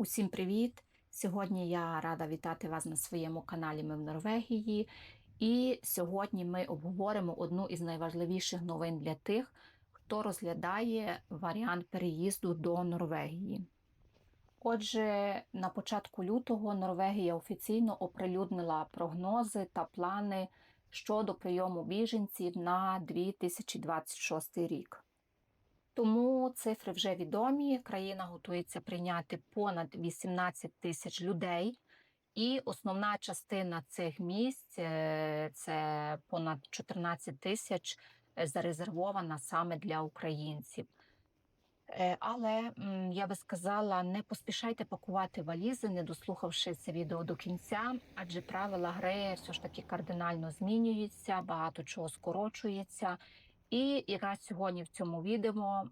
Усім привіт! Сьогодні я рада вітати вас на своєму каналі Ми в Норвегії. І сьогодні ми обговоримо одну із найважливіших новин для тих, хто розглядає варіант переїзду до Норвегії. Отже, на початку лютого Норвегія офіційно оприлюднила прогнози та плани щодо прийому біженців на 2026 рік. Тому цифри вже відомі. Країна готується прийняти понад 18 тисяч людей, і основна частина цих місць е, це понад 14 тисяч е, зарезервована саме для українців. Е, Але я би сказала, не поспішайте пакувати валізи, не дослухавши це відео до кінця, адже правила гри все ж таки кардинально змінюються, багато чого скорочується. І якраз сьогодні в цьому відео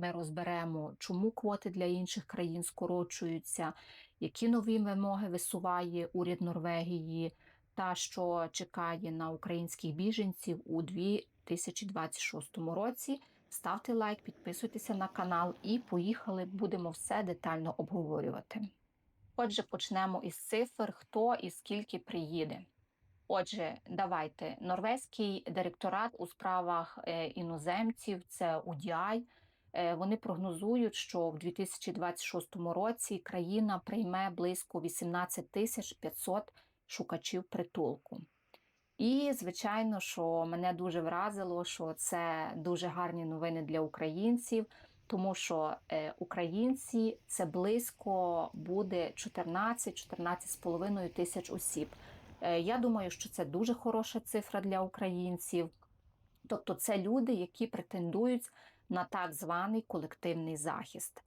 ми розберемо, чому квоти для інших країн скорочуються, які нові вимоги висуває уряд Норвегії, та що чекає на українських біженців у 2026 році. Ставте лайк, підписуйтеся на канал і поїхали, будемо все детально обговорювати. Отже, почнемо із цифр, хто і скільки приїде. Отже, давайте норвезький директорат у справах е, іноземців, це UDI, е, Вони прогнозують, що в 2026 році країна прийме близько 18 тисяч 500 шукачів притулку. І, звичайно, що мене дуже вразило, що це дуже гарні новини для українців, тому що е, українці це близько буде 14-14,5 тисяч осіб. Е, я думаю, що це дуже хороша цифра для українців. Тобто, це люди, які претендують на так званий колективний захист.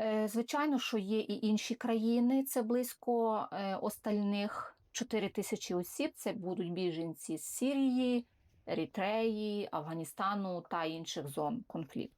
Е, звичайно, що є і інші країни, це близько е, остальних 4 тисячі осіб. Це будуть біженці з Сирії, Ерітреї, Афганістану та інших зон конфлікту.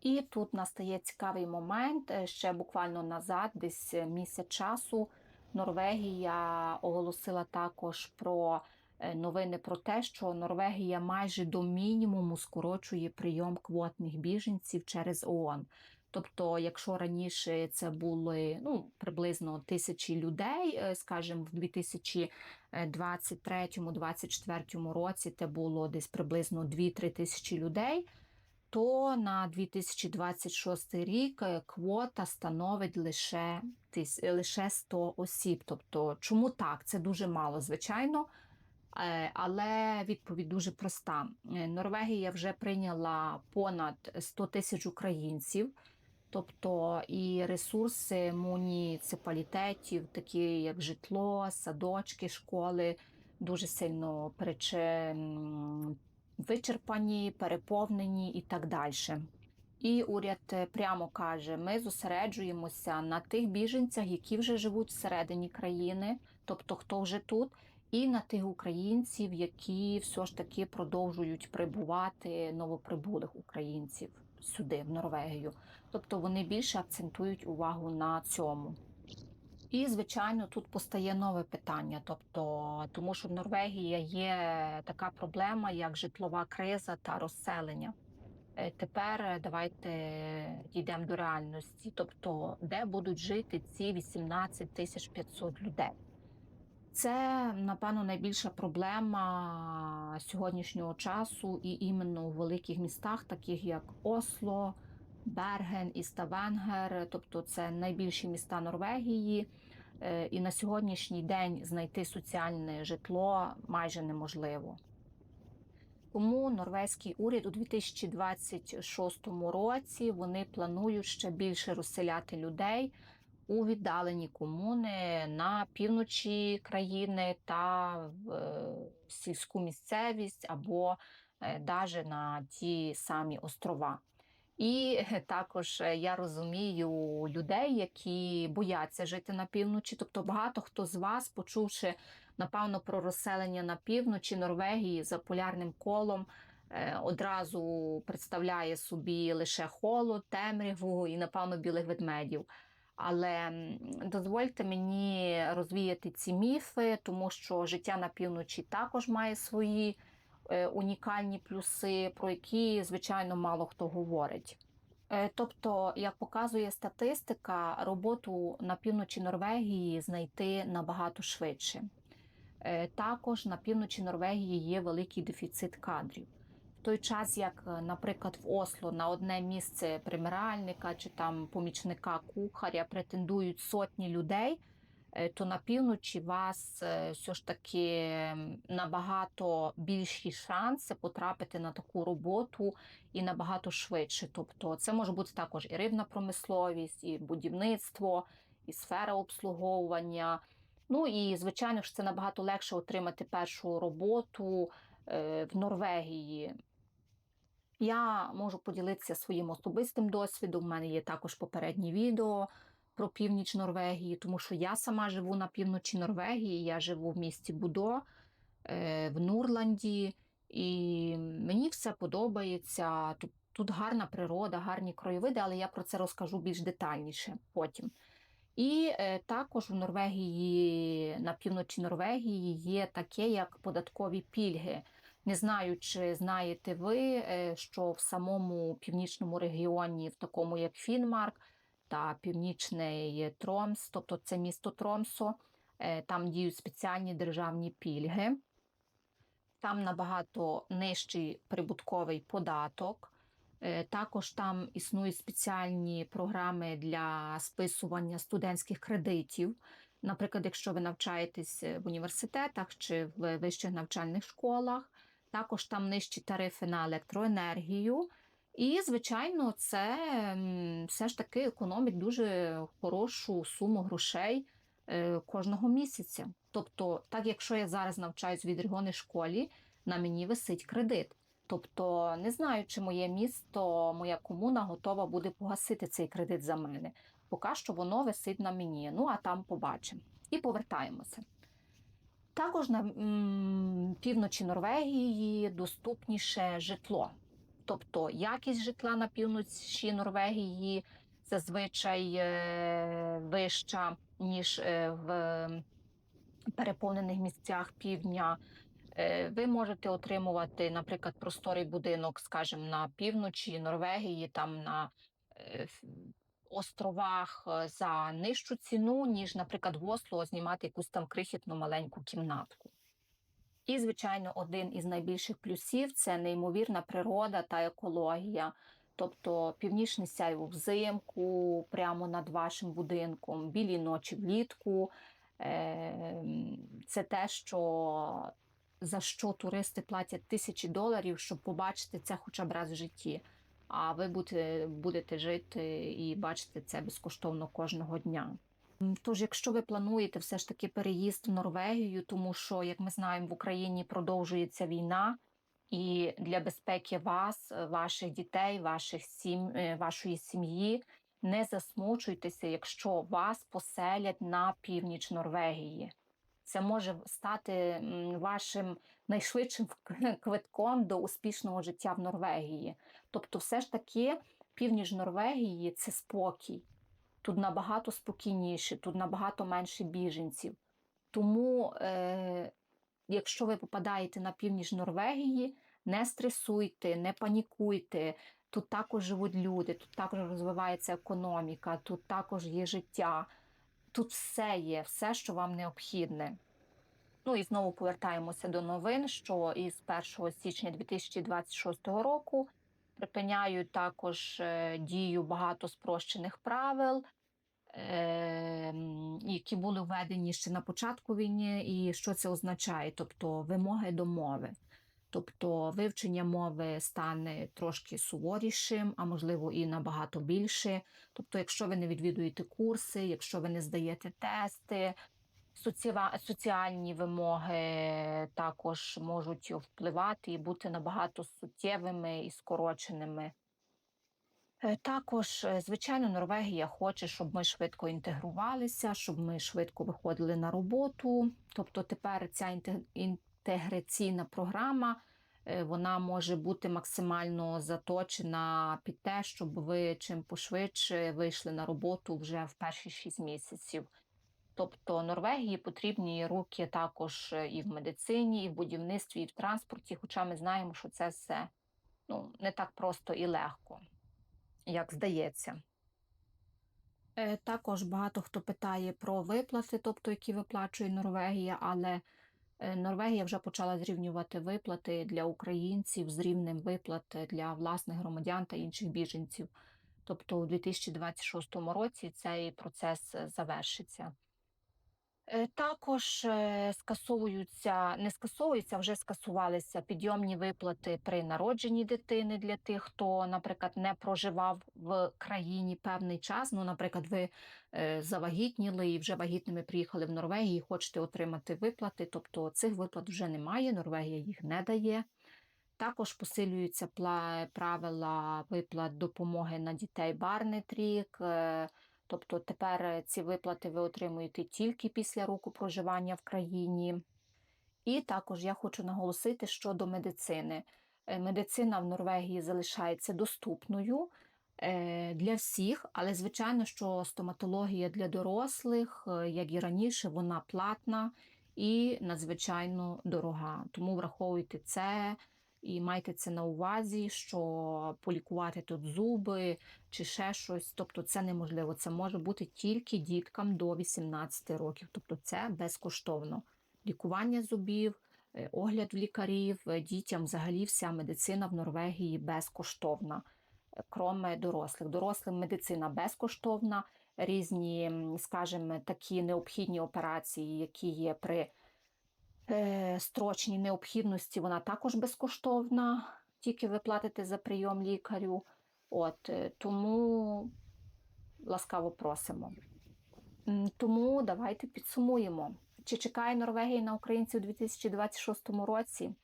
І тут настає цікавий момент ще буквально назад, десь місяць часу. Норвегія оголосила також про е, новини про те, що Норвегія майже до мінімуму скорочує прийом квотних біженців через ООН. Тобто, якщо раніше це були ну, приблизно тисячі людей, е, скажімо, в 2023-2024 році це було десь приблизно 2-3 тисячі людей то на 2026 рік е, квота становить лише лише 100 осіб. Тобто, чому так? Це дуже мало, звичайно. Е, але відповідь дуже проста. Е, Норвегія вже прийняла понад 100 тисяч українців, тобто і ресурси муніципалітетів, такі як житло, садочки, школи, дуже сильно перече вичерпані, переповнені і так далі. І уряд е, прямо каже: ми зосереджуємося на тих біженцях, які вже живуть всередині країни, тобто хто вже тут, і на тих українців, які все ж таки продовжують прибувати новоприбулих українців сюди, в Норвегію. Тобто вони більше акцентують увагу на цьому. І, звичайно, тут постає нове питання, тобто, тому що в Норвегії є така проблема, як житлова криза та розселення. Е, тепер давайте дійдемо до реальності, тобто, де будуть жити ці 18 тисяч 500 людей. Це, напевно, найбільша проблема сьогоднішнього часу, і іменно у великих містах, таких як Осло. Берген і Ставенгер, тобто це найбільші міста Норвегії. Е, і на сьогоднішній день знайти соціальне житло майже неможливо. Тому норвезький уряд у 2026 році вони планують ще більше розселяти людей у віддалені комуни на півночі країни та в е, сільську місцевість або навіть е, на ті самі острова. І також е, я розумію людей, які бояться жити на півночі. Тобто багато хто з вас, почувши напевно про розселення на півночі Норвегії за полярним колом, е, одразу представляє собі лише холод, темряву і, напевно, білих ведмедів. Але дозвольте мені розвіяти ці міфи, тому що життя на півночі також має свої. Е, унікальні плюси, про які, звичайно, мало хто говорить. Е, Тобто, як показує статистика, роботу на півночі Норвегії знайти набагато швидше. Е, Також на півночі Норвегії є великий дефіцит кадрів. В той час, як, наприклад, в Осло на одне місце примиральника чи там помічника кухаря претендують сотні людей, то на півночі вас е, все ж таки набагато більші шанси потрапити на таку роботу і набагато швидше. Тобто, це може бути також і рибна промисловість, і будівництво, і сфера обслуговування. Ну і звичайно ж це набагато легше отримати першу роботу е, в Норвегії. Я можу поділитися своїм особистим досвідом. У мене є також попередні відео про північ Норвегії, тому що я сама живу на півночі Норвегії, я живу в місті Будо е, в Нурланді, і мені все подобається. Тут, тут гарна природа, гарні краєвиди, але я про це розкажу більш детальніше потім. І е, також в Норвегії, на півночі Норвегії, є таке, як податкові пільги. Не знаю, чи знаєте ви, е, що в самому північному регіоні, в такому як Фінмарк та Північний Тромс, тобто це місто Тромсо, е, там діють спеціальні державні пільги. Там набагато нижчий прибутковий податок. Е, Також там існують спеціальні програми для списування студентських кредитів. Наприклад, якщо ви навчаєтесь в університетах чи в вищих навчальних школах, також там нижчі тарифи на електроенергію. І, звичайно, це все ж таки економить дуже хорошу суму грошей е, кожного місяця. Тобто, так якщо я зараз навчаюсь в відрігони школі, на мені висить кредит. Тобто, не знаю, чи моє місто, моя комуна готова буде погасити цей кредит за мене. Поки що воно висить на мені. Ну а там побачимо. І повертаємося. Також на м, півночі Норвегії доступніше житло. Тобто якість житла на півночі Норвегії зазвичай е, вища, ніж е, в переповнених місцях півдня. Е, Ви можете отримувати, наприклад, просторий будинок, скажімо, на півночі Норвегії, там на островах за нижчу ціну, ніж, наприклад, в Осло знімати якусь там крихітну маленьку кімнатку. І, звичайно, один із найбільших плюсів це неймовірна природа та екологія. Тобто північне сяйво взимку, прямо над вашим будинком, білі ночі влітку. Е, Це те, що за що туристи платять тисячі доларів, щоб побачити це хоча б раз в житті. А ви будете жити і бачити це безкоштовно кожного дня. Тож, якщо ви плануєте все ж таки переїзд в Норвегію, тому що, як ми знаємо, в Україні продовжується війна, і для безпеки вас, е, ваших дітей, ваших сім, е, вашої сім'ї не засмучуйтеся, якщо вас поселять на північ Норвегії. Це може стати вашим найшвидшим квитком до успішного життя в Норвегії. Тобто, все ж таки, північ Норвегії це спокій. Тут набагато спокійніше, тут набагато менше біженців. Тому, е, якщо ви попадаєте на північ Норвегії, не стресуйте, не панікуйте. Тут також живуть люди, тут також розвивається економіка, тут також є життя. Тут все є, все, що вам необхідне. Ну і знову повертаємося до новин, що із 1 січня 2026 року припиняють також е, дію багато спрощених правил, е, які були введені ще на початку війни, і що це означає? Тобто вимоги до мови. Тобто вивчення мови стане трошки суворішим, а можливо і набагато більше. Тобто, якщо ви не відвідуєте курси, якщо ви не здаєте тести, соціальні вимоги також можуть впливати і бути набагато суттєвими і скороченими. Е, Також, е, звичайно, Норвегія хоче, щоб ми швидко інтегрувалися, щоб ми швидко виходили на роботу. Тобто тепер ця інтеграційна програма е, вона може бути максимально заточена під те, щоб ви чим пошвидше вийшли на роботу вже в перші 6 місяців. Тобто Норвегії потрібні руки також е, і в медицині, і в будівництві, і в транспорті, хоча ми знаємо, що це все ну, не так просто і легко. як здається. Е, Також багато хто питає про виплати, тобто які виплачує Норвегія, але е, Норвегія вже почала зрівнювати виплати для українців з рівнем виплат для власних громадян та інших біженців. Тобто у 2026 році цей процес завершиться. Е, Також е, скасовуються, не скасовуються, вже скасувалися підйомні виплати при народженні дитини для тих, хто, наприклад, не проживав в країні певний час. Ну, наприклад, ви е, завагітніли і вже вагітними приїхали в Норвегію, і хочете отримати виплати. Тобто цих виплат вже немає, Норвегія їх не дає. Також посилюються правила виплат допомоги на дітей Барнет рік. е, Тобто тепер е, ці виплати ви отримуєте тільки після року проживання в країні. І також я хочу наголосити щодо медицини. Е, Медицина в Норвегії залишається доступною е, для всіх, але звичайно, що стоматологія для дорослих, як і раніше, вона платна і надзвичайно дорога. Тому враховуйте це і майте це на увазі, що полікувати тут зуби чи ще щось, тобто це неможливо. Це може бути тільки діткам до 18 років, тобто це безкоштовно. Лікування зубів, е, огляд лікарів, е, дітям взагалі вся медицина в Норвегії безкоштовна, е, кроме дорослих. Дорослим медицина безкоштовна, різні, скажімо, такі необхідні операції, які є при е, строчній необхідності, вона також безкоштовна, тільки ви платите за прийом лікарю. От, е, тому ласкаво просимо. Тому давайте підсумуємо. Чи чекає Норвегія на українців у 2026 році?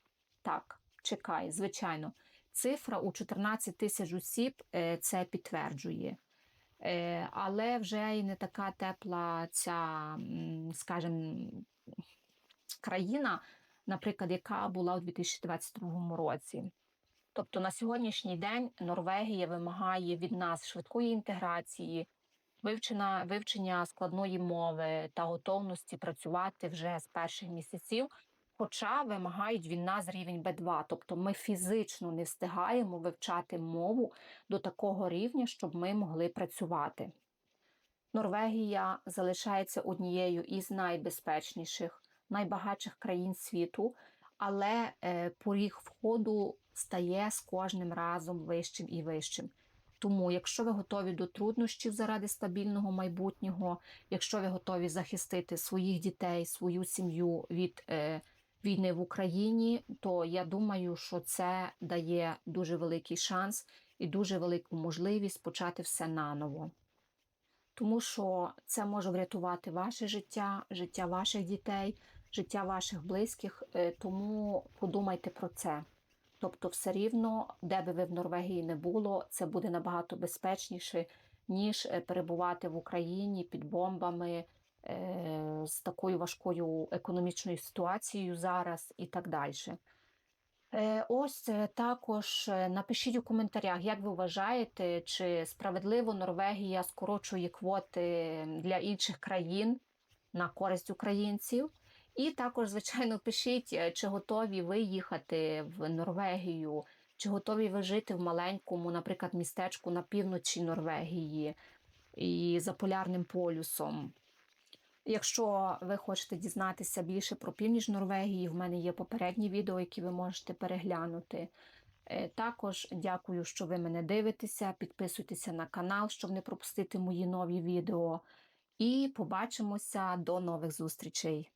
Так, чекає, звичайно. Цифра у 14 тисяч осіб е, це підтверджує. Але вже і не така тепла ця, скажімо, країна, наприклад, яка була у 2022 році. Тобто на сьогоднішній день Норвегія вимагає від нас швидкої інтеграції, вивчення, вивчення складної мови та готовності працювати вже з перших місяців. Хоча вимагають від нас рівень Б2, тобто ми фізично не встигаємо вивчати мову до такого рівня, щоб ми могли працювати. Норвегія залишається однією із найбезпечніших, найбагатших країн світу, але е, поріг входу стає з кожним разом вищим і вищим. Тому, якщо ви готові до труднощів заради стабільного майбутнього, якщо ви готові захистити своїх дітей, свою сім'ю від е, війни в Україні, то я думаю, що це дає дуже великий шанс і дуже велику можливість почати все наново. Тому що це може врятувати ваше життя, життя ваших дітей, життя ваших близьких. е, Тому подумайте про це. Тобто, все рівно, де би ви в Норвегії не було, це буде набагато безпечніше, ніж е, перебувати в Україні під бомбами е, з такою важкою економічною ситуацією зараз і так далі. Ось також напишіть у коментарях, як ви вважаєте, чи справедливо Норвегія скорочує квоти для інших країн на користь українців. І також, звичайно, пишіть, е, чи готові ви їхати в Норвегію, чи готові ви жити в маленькому, наприклад, містечку на півночі Норвегії і за полярним полюсом. Якщо ви хочете дізнатися більше про північ Норвегії, в мене є попередні відео, які ви можете переглянути. Е, Також дякую, що ви мене дивитеся. Підписуйтеся на канал, щоб не пропустити мої нові відео. І побачимося до нових зустрічей.